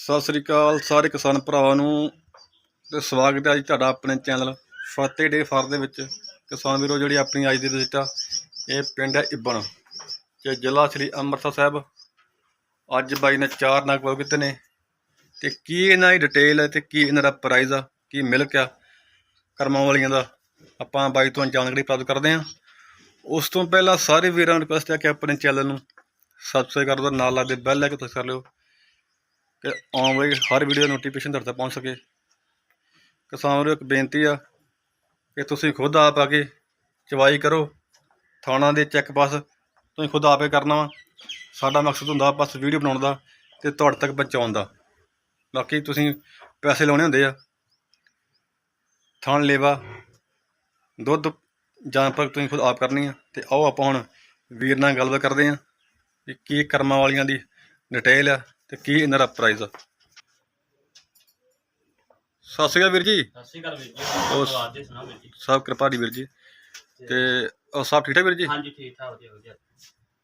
ਸਤਿ ਸ੍ਰੀ ਅਕਾਲ ਸਾਰੇ ਕਿਸਾਨ ਭਰਾਵਾਂ ਨੂੰ ਤੇ ਸਵਾਗਤ ਹੈ ਜੀ ਤੁਹਾਡਾ ਆਪਣੇ ਚੈਨਲ ਫਤਿਹ ਡੇ ਫਾਰ ਦੇ ਵਿੱਚ। ਕਿਸਾਨ ਵੀਰੋ, ਜਿਹੜੀ ਆਪਣੀ ਅੱਜ ਦੀ ਵਿਜ਼ਿਟ ਆ, ਇਹ ਪਿੰਡ ਹੈ ਇਬਣ ਤੇ ਜ਼ਿਲ੍ਹਾ ਸ੍ਰੀ ਅੰਮ੍ਰਿਤਸਰ ਸਾਹਿਬ। ਅੱਜ ਬਾਈ ਨੇ ਚਾਰ ਨਗ ਪਾਉ ਕਿਤੇ ਨੇ ਤੇ ਕੀ ਇਹਨਾਂ ਦੀ ਡਿਟੇਲ ਹੈ ਤੇ ਕੀ ਇਹਨਾਂ ਦਾ ਪ੍ਰਾਈਜ਼ ਆ, ਕੀ ਮਿਲਕ ਆ, ਕਰਮਾਂ ਵਾਲੀਆਂ ਦਾ ਆਪਾਂ ਬਾਈ ਤੋਂ ਜਾਣਕਾਰੀ ਪ੍ਰਾਪਤ ਕਰਦੇ ਹਾਂ। ਉਸ ਤੋਂ ਪਹਿਲਾਂ ਸਾਰੇ ਵੀਰਾਂ ਨੂੰ ਰਿਕੁਐਸਟ ਹੈ ਕਿ ਆਪਣੇ ਚੈਨਲ ਨੂੰ ਸਬਸਕ੍ਰਾਈਬ ਕਰ ਦਿਓ, ਨਾਲ ਲੱਗਦੇ ਬੈਲ ਕੇ ਤੁਸੀਂ ਕਰ ਲਿਓ। ਕਿ ਆਉਣ ਵਾਲੀ ਹਰ ਵੀਡੀਓ ਨੋਟੀਫਿਕੇਸ਼ਨ ਤੁਹਾਡੇ ਤੱਕ ਪਹੁੰਚ ਸਕੇ। ਕਿਸਾਨ ਨੂੰ ਇੱਕ ਬੇਨਤੀ ਆ ਕਿ ਤੁਸੀਂ ਖੁਦ ਆਪ ਆ ਕੇ ਚਵਾਈ ਕਰੋ, ਥਾਣਾ ਦੇ ਚੈੱਕ ਪਾਸ ਤੁਸੀਂ ਖੁਦ ਆਪੇ ਕਰਨਾ ਵਾ। ਸਾਡਾ ਮਕਸਦ ਹੁੰਦਾ ਬਸ ਵੀਡੀਓ ਬਣਾਉਣ ਦਾ ਤੇ ਤੁਹਾਡੇ ਤੱਕ ਪਹੁੰਚਾਉਣ ਦਾ। ਬਾਕੀ ਤੁਸੀਂ ਪੈਸੇ ਲਾਉਣੇ ਹੁੰਦੇ ਆ। ਥਾਣ ਲੇਵਾ, ਦੁੱਧ ਜਾਨਪਰ ਤੁਸੀਂ ਖੁਦ ਆਪ ਕਰਨੀ ਆ ਤੇ ਆਓ ਆਪਾਂ ਹੁਣ ਵੀਰ ਨਾਲ ਗੱਲਬਾਤ ਕਰਦੇ ਆ ਕਿ ਕੀ ਕਰਮਾਂ ਵਾਲੀਆਂ ਦੀ ਡਿਟੇਲ ਆ। ਤੇ ਕੀ ਇਹਨਾਂ ਦਾ ਪ੍ਰਾਈਸ ਆ? ਸਤਿ ਸ਼੍ਰੀ ਅਕਾਲ ਵੀਰ ਜੀ। ਸਤਿ ਸ਼੍ਰੀ ਅਕਾਲ ਵੀਰ ਜੀ ਹੋਰ- ਸਵਾਦ ਦੇ ਸੁਣਾਓ ਵੀਰ ਜੀ। ਸਭ ਕਿਰਪਾ ਦੀ ਵੀਰ ਜੀ। ਤੇ ਉਹ ਸਭ ਠੀਕ ਠਾਕ ਵੀਰ ਜੀ? ਹਾਂਜੀ ਠੀਕ ਠਾਕ ਵਧੀਆ ਵਧੀਆ।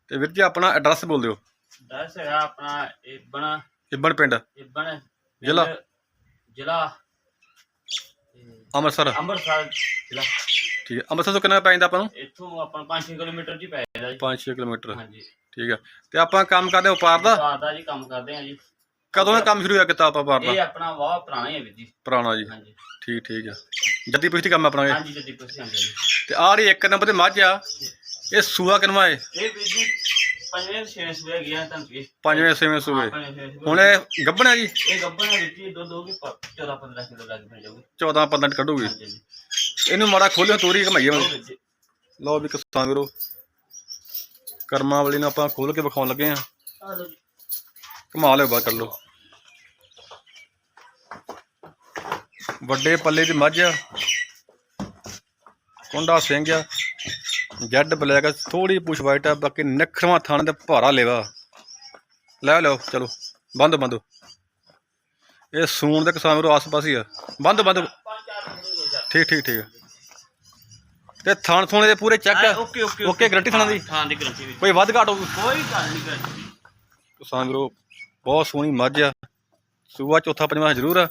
ਤੇ ਵੀਰ ਜੀ ਆਪਣਾ ਐਡਰੈਸ ਬੋਲ ਦਿਓ। ਦੱਸ ਹੈਗਾ ਆਪਣਾ ਇਬਨ ਇਬਨ ਪਿੰਡ। ਇਬਨ ਜ਼ਿਲ੍ਹਾ? ਪਿੰਡ, ਜ਼ਿਲ੍ਹਾ ਤੇ ਅੰਮ੍ਰਿਤਸਰ। ਅੰਮ੍ਰਿਤਸਰ ਜ਼ਿਲ੍ਹਾ। ਠੀਕ ਹੈ। ਅੰਮ੍ਰਿਤਸਰ ਤੋਂ ਕਿੰਨਾ ਪੈਂਦਾ ਆਪਾਂ ਨੂੰ? ਇੱਥੋਂ ਆਪਾਂ 5-6 ਕਿਲੋਮੀਟਰ ਜੀ ਪੈ ਜਾਂਦਾ ਜੀ। 5-6 ਕਿਲੋਮੀਟਰ। ਹਾਂਜੀ। ਠੀਕ ਹੈ ਤੇ ਆਪਾਂ ਕੰਮ ਕਰਦੇ ਵਪਾਰ ਦਾ। ਸਵਾਦ ਦਾ ਜੀ ਕੰਮ ਕਰਦੇ ਆ ਜੀ। ਕਦੋਂ ਦਾ ਕੰਮ ਸ਼ੁਰੂ ਹੋਇਆ ਕੀਤਾ ਆਪਾਂ ਵਪਾਰ ਇਹ ਦਾ ਆਪਣਾ ਵਾਹ ਪੁਰਾਣਾ ਹੈ ਵੀਰ ਜੀ। ਪੁਰਾਣਾ ਜੀ। ਹਾਂਜੀ। ਠੀਕ ਠੀਕ ਹੈ ਜੱਦੀ ਪੁਸ਼ਤੀ ਕੰਮ ਆਪਣਾ ਇਹ? ਹਾਂਜੀ ਜੱਦੀ ਪੁੱਛਿਆ ਜੀ ਤੇ ਆਹ ਜਿਹੜੀ ਇੱਕ ਨੰਬਰ ਤੇ ਮੱਝ ਆ ਇਹ ਸੂਆ ਕਿਨਵਾ ਏ? ਇਹ ਵੀਰ ਜੀ ਪੰਜਵੇਂ ਛੇਵੇਂ ਸੂਏ ਗਿਆ ਤਾਂ ਜੀ ਪੰਜਵੇਂ ਛੇਵੇਂ ਸੂਏ। ਹੁਣ ਇਹ ਗੱਭਣਾ ਜੀ? ਇਹ ਗੱਬਣ ਹੈ ਵੀਰ ਜੀ ਦੁੱਧ ਹੋਊਗੀ 14-15 ਕਿਲੋ ਲੱਗ ਪੈ ਜਾਊਗੀ 14 15 ਕੱਢੂਗੀ। ਹਾਂਜੀ ਜੀ ਇਹਨੂੰ ਮਾੜਾ ਖੋਲਿਓ ਤੋਰੀ ਘਮਾਈਏ ਉਹ ਹੁਣ ਵੀਰ ਜੀ। ਲਓ ਵੀ ਕਿਸਾਨ ਵੀਰੋ ਕਰਮਾਂ ਵਾਲੀ ਨੂੰ ਆਪਾਂ ਖੋਲ ਕੇ ਵਿਖਾਉਣ ਲੱਗੇ ਆ ਆ ਲਓ ਜੀ ਲਿਓ ਬਾਹਰ ਕਰ ਲਓ। ਵੱਡੇ ਪੱਲੇ ਦੀ ਮੱਝ ਆ ਕੁੰਡਾ ਸਿੰਘ ਆ ਜੈਡ ਬਲੈਕ ਆ ਥੋੜੀ ਪੁਸ਼ ਵਾਈਟ ਆ, ਬਾਕੀ ਨਖਰਵਾ ਥਾਣੇ ਤੇ ਭਾਰਾ ਲੇਵਾ। ਲੈ ਲਓ, ਚਲੋ, ਬੰਦ ਬੰਦ। ਇਹ ਸੂਣ ਦੇ ਕਿਸਾਨ ਵੀਰੋ ਆਸ-ਪਾਸ ਹੀ ਆ। ਬੰਦ ਬੰਦ। ਠੀਕ ਠੀਕ ਠੀਕ। ਤੇ ਥਾਣ ਥੋਣੇ ਦੇ ਪੂਰੇ check okay okay okay guarantee ਥਾਣਾ ਦੀ? ਹਾਂ ਦੀ ਗਰੰਟੀ ਵੀ ਕੋਈ ਵੱਧ ਘਾਟ ਹੋਊ? ਕੋਈ ਗੱਲ ਨਹੀਂ ਗਰੰਟੀ ਕਿਸਾਨ ਵੀਰੋ ਬਹੁਤ ਸੋਹਣੀ ਮੱਝ ਆ। ਸੂਆ ਚੌਥਾ ਪੰਜਵਾਂ ਜ਼ਰੂਰ ਆ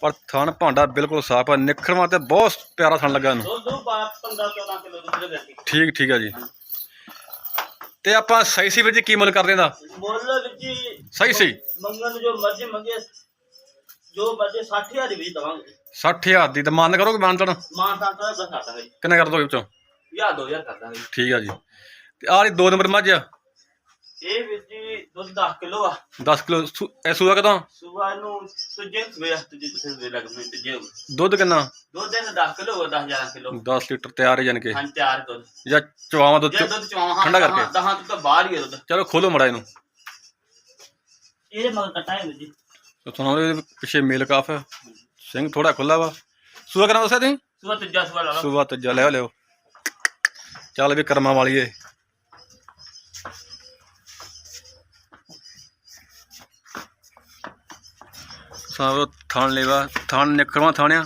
ਪਰ ਥਣ ਭਾਂਡਾ ਬਿਲਕੁਲ ਸਾਫ਼ ਆ ਨਿਖਰਵਾ ਤੇ ਬਹੁਤ ਪਿਆਰਾ ਥਣ ਲੱਗਾ ਇਹਨੂੰ। ਦੋ ਦੋ ਬਾਰ 15 14 ਕਿਲੋ ਦੁੱਧ ਦੇ ਗਰੰਟੀ ਠੀਕ ਠੀਕ ਆ ਜੀ। ਤੇ ਆਪਾਂ ਸਹੀ ਸੀ ਵੀਰ ਜੀ ਕੀ ਮੁੱਲ ਕਰਦੇ ਦਾ ਮੁੱਲ ਵਿੱਚ ਸਹੀ ਸੀ? ਮੰਗਣ ਨੂੰ ਜੋ ਮਰਜ਼ੀ ਮੰਗੇ ਜੋ ਮਰਜ਼ੀ 60000 ਦੀ ਵੀ ਦਵਾਂਗੇ। 60000 ਦੀ ਤਾਂ ਮੰਨ ਕਰੋਗੇ ਮਾਨਤਨ ਮਾਂ ਤਾਂ ਤਾਂ ਬਸ ਕਰ ਦਾਂਗੇ ਕਿੰਨੇ ਕਰ ਦੋਗੇ ਵਿੱਚੋਂ? ਯਾ 2000 ਕਰ ਦਾਂਗੇ ਠੀਕ ਆ ਜੀ। ਤੇ ਆਹ ਨੰਬਰ ਮੱਝ ਆ। ਇਹ ਵਿੱਚ ਜੀ ਦੁੱਧ 10 ਕਿਲੋ ਆ। 10 ਕਿਲੋ। ਇਹ ਸੂਆ ਕਦੋਂ ਸਵੇਰ ਨੂੰ ਤੁਜੇ ਸਵੇਰ ਤੁਜੇ ਤੁਜੇ ਸਵੇਰ ਲੱਗ ਮੈਂ ਤੁਜੇ ਦੁੱਧ ਕਿੰਨਾ? ਦੁੱਧ ਦੇ 10 ਕਿਲੋ ਹੋਰ 10 11 ਕਿਲੋ। 10 ਲੀਟਰ ਤਿਆਰ ਹੈ ਜਾਨ ਕੇ। ਹਾਂ ਤਿਆਰ ਦੁੱਧ। ਜਾਂ ਚਵਾਵਾਂ ਦੁੱਧ ਦੁੱਧ ਠੰਡਾ ਕਰਕੇ। ਦਹਾਂ ਤੋਂ ਤਾਂ ਬਾਹਰ ਹੀ ਹੈ ਦੁੱਧ। ਚਲੋ ਖੋਲੋ ਮੜਾ ਇਹਨੂੰ। ਇਹਦੇ ਮਗਰ ਕੱਟਾ ਹੈ ਜੀ। ਤੇ ਤੁਹਾਨੂੰ ਇਹਦੇ ਪਿੱਛੇ ਮੇਲ ਕਾਫ ਹੈ ਸਿੰਘ ਥੋੜਾ ਖੁੱਲਾ ਵਾ। ਸੂਆ ਕਰਾਂ ਦੱਸਿਆ ਤੁਸੀਂ? ਸਵੇਰ ਤੀਜਾ ਸਵੇਰ ਲਾ ਲਓ ਸੂਆ ਤੱਜਾ ਲੈ ਲਿਓ ਚੱਲ ਵੀ ਕਰਮਾਂ ਵਾਲੀ ਏ। ਸਾਵ ਥਾਣ ਲੈਵਾ ਥਾਣ ਨਿਕਰਵਾ ਥਾਣਿਆ।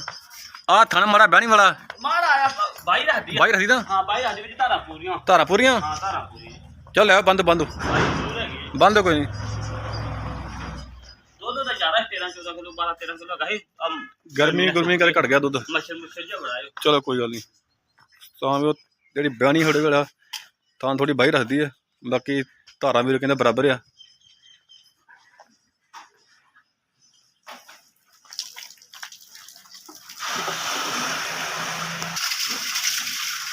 ਆ ਥਾਣ ਮਾਰਾ ਬਹਿਣੀ ਵਾਲਾ। ਮਾਰ ਆਇਆ ਬਾਈ ਰੱਖਦੀ ਆ ਬਾਈ ਰਸੀ ਦਾ ਹਾਂ ਬਾਈ ਰੱਖਦੀ ਵਿੱਚ ਧਾਰਾਂ ਪੂਰੀਆਂ। ਧਾਰਾ ਪੂਰੀਆਂ? ਹਾਂ ਧਾਰਾਂ ਪੂਰੀਆਂ। ਚੱਲ ਲੈ ਬੰਦ ਬੰਦ। ਬੰਦ ਕੋਈ ਨਹੀਂ ਗਰਮੀ ਗਰਮੀ ਕਰਕੇ ਘਟ ਗਿਆ ਦੁੱਧ। ਚਲੋ ਕੋਈ ਗੱਲ ਨਹੀਂ। ਤਾਂ ਵੀ ਉਹ ਜਿਹੜੀ ਬਿਆਨੀ ਹੋੜੇ ਵਾਲਾ ਤਾਂ ਥੋੜੀ ਬਾਹੀ ਰੱਖਦੀ ਹੈ ਬਾਕੀ ਧਾਰਾ ਵੀ ਕਹਿੰਦੇ ਬਰਾਬਰ ਆ।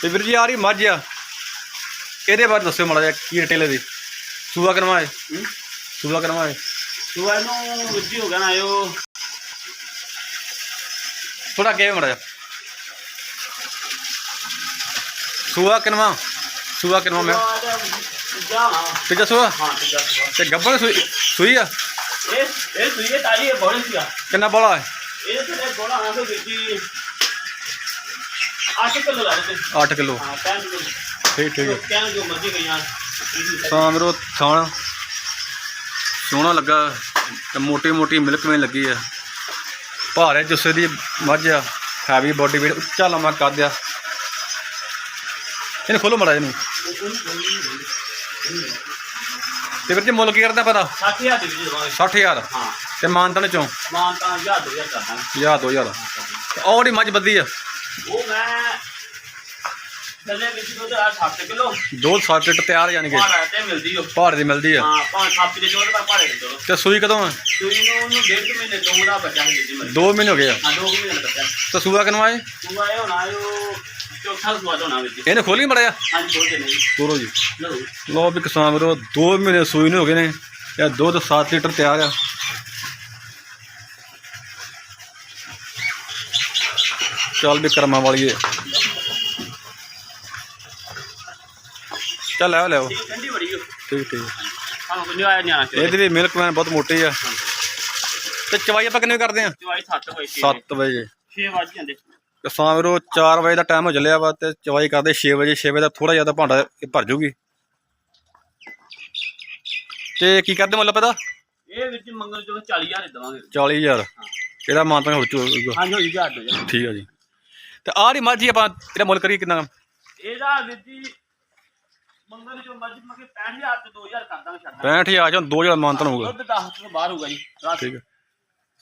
ਤੇ ਵੀਰ ਜੀ ਆ ਰਹੀ ਮੱਝ ਆ ਇਹਦੇ ਬਾਰੇ ਦੱਸਿਓ ਮਾੜਾ ਜਿਹਾ ਕੀ ਡਿਟੇਲ ਦੀ ਸੂਆ ਕਰਵਾਏ। ਸੂਆ ਕਰਵਾਏ। ਸਵੇਰ ਨੂੰ ਵਿੱਜੀ ਹੋ ਗਿਆ ਨਾ ਆਇਓ। ਥੋੜਾ ਅੱਗੇ ਮਾੜਾ ਜਿਹਾ। ਸੂਆ ਕਿਨਵਾ? ਸੂਆ ਕਿਨਵਾ ਮੈਂ? ਜਾ। ਤੀਜਾ ਸੂਆ? ਹਾਂ ਤੀਜਾ ਸੂਆ। ਤੇ ਗੱਬਣ ਸੂਈ ਸੂਈ ਆ? ਇਹ ਇਹ ਸੂਈਏ ਤਾਜੀ ਇਹ ਬੋਲੇ ਸੀਗਾ ਕਿੰਨਾ ਬੋਲਾ ਹੈ? ਇਹ ਤੇ ਇਹ ਬੋਲਾ ਹਾਂ ਤੇ ਵਿੱਜੀ 8 ਕਿਲੋ ਲਾ ਦੇ 8 ਕਿਲੋ। ਹਾਂ ਕਹਿਣ ਜੋ ਠੀਕ ਠੀਕ ਹੈ ਕਹਿਣ ਜੋ ਮਰਜ਼ੀ ਗਈਆਂ ਸਾਮਰੋ ਥਾਣ ਸੋਹਣਾ ਲੱਗਾ ਤੇ ਮੋਟੀ ਮੋਟੀ ਮਿਲਕ ਵਿੱਚ ਲੱਗੀ ਆ। ਭਾਰੇ ਜੁੱਸੇ ਦੀ ਮੱਝ ਆ ਹੈਵੀ ਬੋਡੀ ਵੇਟ ਉੱਚਾ ਲੰਮਾ ਕੱਦ ਆ। ਇਹਨੂੰ ਖੋਲੋ ਮੜਾ ਇਹਨੂੰ। ਤੇ ਵੀਰ ਜੀ ਮੁੱਲ ਕੀ ਕਰਦਾ ਪਤਾ? 60000 ਦੀ ਵੀਰ ਜੀ ਦਵਾਂਗੇ 60000 ਹਾਂ। ਤੇ ਮਾਨਤਨ ਚੋਂ ਮਾਨ ਤਾਂ 1000 2000 ਕਰ ਦਾਂਗੇ 1000 2000 ਤੇ ਉਹ ਜਿਹੜੀ ਮੱਝ ਬੱਦੀ ਆ। ਉਹ ਮੈਂ ਥੱਲੇ ਵਿੱਚ ਦੁੱਧ ਆ 7 ਕਿਲੋ। ਦੋ ਸੱਤ ਲੀਟਰ ਤਿਆਰ ਯਾਨੀ ਕਿ? ਭਾੜਾ ਤੇ ਮਿਲਦੀ ਉਹ। ਦੀ ਮਿਲਦੀ ਆ। ਹਾਂ ਚੋਰ ਦਾ ਭਾੜੇ ਦੇ ਤੇ ਸੂਈ ਕਦੋਂ ਆ? ਤੁਸੀਂ ਨੂੰ ਉਹਨੂੰ ਡੇਢ ਕੁ ਮਹੀਨੇ ਤੋਂ ਦਾ ਬੱਚਾ ਹੈ ਜੀ ਮਰੀ। 2 ਮਹੀਨੇ ਹੋ ਗਏ ਆ? ਹਾਂ ਦੋ ਕੁ ਮਹੀਨੇ ਦਾ ਬੱਚਾ। ਤੇ ਸੂਆ ਕਿਨੂੰ ਆਏ ਹੋਣਾ ਉਹ ਚੌਥਾ ਵਿੱਚ। ਇਹਨੇ ਖੋਲੀ ਮੜਿਆ? ਦੋ ਦਿਨ ਜੀ ਤੋਰੋ ਜੀ। ਲਓ ਲੋ ਵੀ ਕਿਸਾਨ ਵੀਰੋ 2 ਮਹੀਨੇ ਸੂਈ ਨੂੰ ਹੋ ਗਏ ਨੇ। ਇਹ ਦੁੱਧ 7 ਲੀਟਰ ਤਿਆਰ ਆ। ਚੱਲ ਵੀ ਕਰਮਾਂ ਵਾਲੀ ਏ। ਚੱਲ ਲੈ ਲੈ ਠੀਕ ਠੰਡੀ ਬੜੀ ਹੋ ਠੀਕ। ਠੀਕ ਸਾਨੂੰ ਕੋਈ ਆਇਆ ਨਿਆਣਾ ਇਹਦੀ ਵੀ ਮਿਲਕ ਮੈਨ ਬਹੁਤ ਮੋਟੀ ਆ। ਤੇ ਚਵਾਈ ਆਪਾਂ ਕਿੰਨੇ ਕਰਦੇ ਆ? ਚਵਾਈ 7 ਵਜੇ 7 ਵਜੇ। 6 ਵਜੇ ਜਾਂਦੇ। ਕਿਸਾਨ ਵੀਰੋ 4 ਵਜੇ ਦਾ ਟਾਈਮ ਹੋ ਚੱਲਿਆ ਵਾ ਤੇ ਚਵਾਈ ਕਰਦੇ 6 ਵਜੇ 6 ਵਜੇ ਦਾ ਥੋੜਾ ਜ਼ਿਆਦਾ ਭਾਂਡਾ ਇਹ ਭਰ ਜੂਗੀ। ਤੇ ਕੀ ਕਰਦੇ ਮੁੱਲ ਪਤਾ ਇਹ ਵਿੱਚ ਮੰਗਲ ਜੋ 40000 ਦੇ ਦਵਾਂਗੇ। 40000 ਇਹਦਾ ਮਾਨ ਤਾਂ ਹੋ ਚੁੱਕਾ ਹਾਂਜੀ ਹੋਈ 1000 ਦੇ ਜਾਣਾ। ਠੀਕ ਆ ਜੀ। ਤੇ ਆਹ ਦੀ ਮਰਜ਼ੀ ਆਪਾਂ ਇਹਦਾ ਮੁੱਲ ਕਰੀਏ ਕਿੰਨਾ ਇਹਦਾ ਵਿੱਚ ਜੀ ਮੰਗਲ ਜੋ ਮਰਜ਼ੀ ਮਗੇ 65000 ਤੇ 2000 ਕਰ ਦਾਂਗੇ ਛੱਡ 65000 ਚੋਂ 2000 ਮਾਨ ਤਾਂ ਹੋਊਗਾ ਦੁੱਧ 10 ਤੋਂ ਬਾਹਰ ਹੋਊਗਾ ਜੀ ਰਾਤ ਠੀਕ ਹੈ।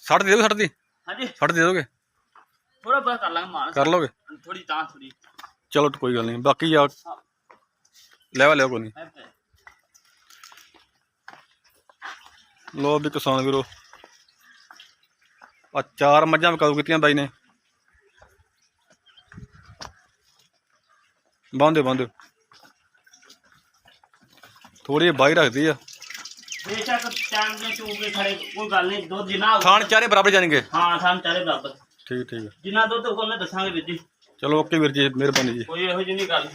60 ਦੇ ਦੋਗੇ 60 ਦੀ। ਹਾਂਜੀ। 60 ਦੇ ਦੋਗੇ ਥੋੜਾ ਬਹੁਤ ਕਰ ਲਾਂਗੇ ਮਾਨ ਕਰ ਲੋਗੇ ਥੋੜੀ ਤਾਂ ਥੋੜੀ ਚਲੋ ਕੋਈ ਗੱਲ ਨਹੀਂ ਬਾਕੀ ਆ ਲੈਵਾ ਲਿਓ ਕੋਈ ਨਹੀਂ। ਲੋ ਵੀ ਕਿਸਾਨ ਵੀਰੋ ਆ ਚਾਰ ਮੱਝਾਂ ਵਿਕਾਊ ਕੀਤੀਆਂ ਬਾਈ ਨੇ। ਬੰਦੇ ਬੰਦੇ ਥੋੜੀ ਬਾਈ ਰੱਖਦੀ ਆ। ਬੇਸ਼ੱਕ ਟਾਈਮ ਦੇ ਚੂਕੇ ਖੜੇ ਕੋਈ ਗੱਲ ਨਹੀਂ ਦੁੱਧ ਜਿੰਨਾ ਹੋਊ- ਖਾਣ ਚਾਰੇ ਬਰਾਬਰ ਜਾਣਗੇ। ਹਾਂ ਸਾਨੂੰ ਚਾਰੇ ਬਰਾਬਰ। ਠੀਕ ਠੀਕ। ਜਿੰਨਾ ਦੁੱਧ ਮੈਂ ਦੱਸਾਂਗੇ ਵੀਰ ਜੀ। ਚਲੋ ਓਕੇ ਵੀਰ ਜੀ ਮਿਹਰਬਾਨੀ ਜੀ। ਕੋਈ ਇਹੋ ਜਿਹੀ ਨਹੀਂ ਗੱਲ।